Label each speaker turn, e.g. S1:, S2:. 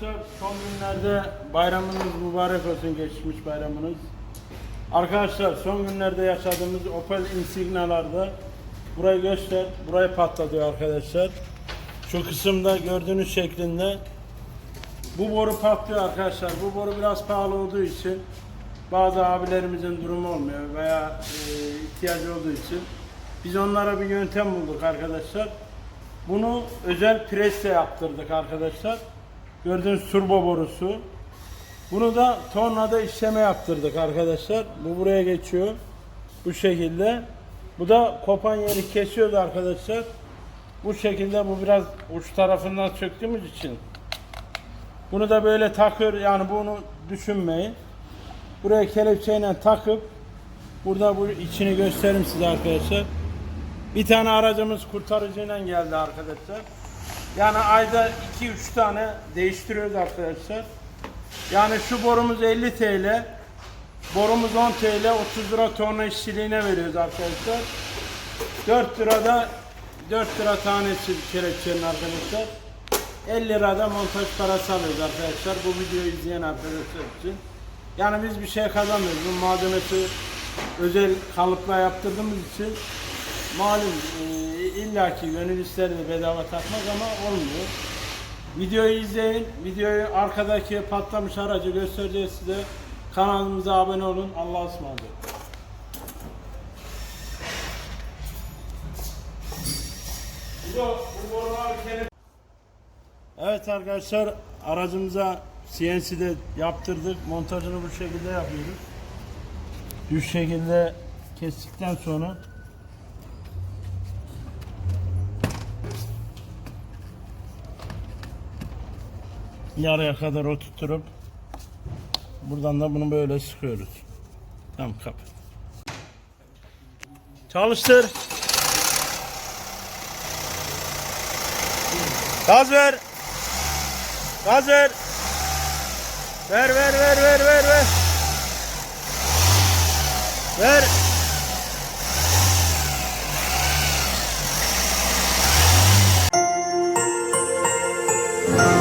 S1: Herkese bayramınız mübarek olsun geçmiş bayramınız. Arkadaşlar son günlerde yaşadığımız Opel Insigna'larda burayı göster, burayı patlatıyor arkadaşlar. Şu kısımda gördüğünüz şeklinde bu boru patlıyor arkadaşlar. Bu boru biraz pahalı olduğu için bazı abilerimizin durumu olmuyor veya e, ihtiyacı olduğu için biz onlara bir yöntem bulduk arkadaşlar. Bunu özel presle yaptırdık arkadaşlar. Gördüğünüz turbo borusu. Bunu da tornada işleme yaptırdık arkadaşlar. Bu buraya geçiyor. Bu şekilde. Bu da kopan yeri kesiyordu arkadaşlar. Bu şekilde bu biraz uç tarafından söktüğümüz için. Bunu da böyle takıyor yani bunu düşünmeyin. Buraya kelepçeyle takıp burada bu içini göstereyim size arkadaşlar. Bir tane aracımız kurtarıcıyla geldi arkadaşlar. Yani ayda 2-3 tane değiştiriyoruz arkadaşlar. Yani şu borumuz 50 TL. Borumuz 10 TL. 30 lira torna işçiliğine veriyoruz arkadaşlar. 4 lirada 4 lira tanesi kelepçenin arkadaşlar. 50 lirada montaj parası alıyoruz arkadaşlar. Bu videoyu izleyen arkadaşlar için. Yani biz bir şey kazanmıyoruz. Bu malzemesi özel kalıpla yaptırdığımız için malum e, illaki gönül ister de bedava takmak ama olmuyor. Videoyu izleyin. Videoyu arkadaki patlamış aracı göstereceğiz size. Kanalımıza abone olun. Allah'a ısmarladık. Evet arkadaşlar aracımıza CNC'de yaptırdık. Montajını bu şekilde yapıyoruz. Düz şekilde kestikten sonra yarıya kadar oturtup buradan da bunu böyle sıkıyoruz. Tamam kap. Çalıştır. Gaz ver. Gaz ver. Ver ver ver ver ver ver. Ver. Thank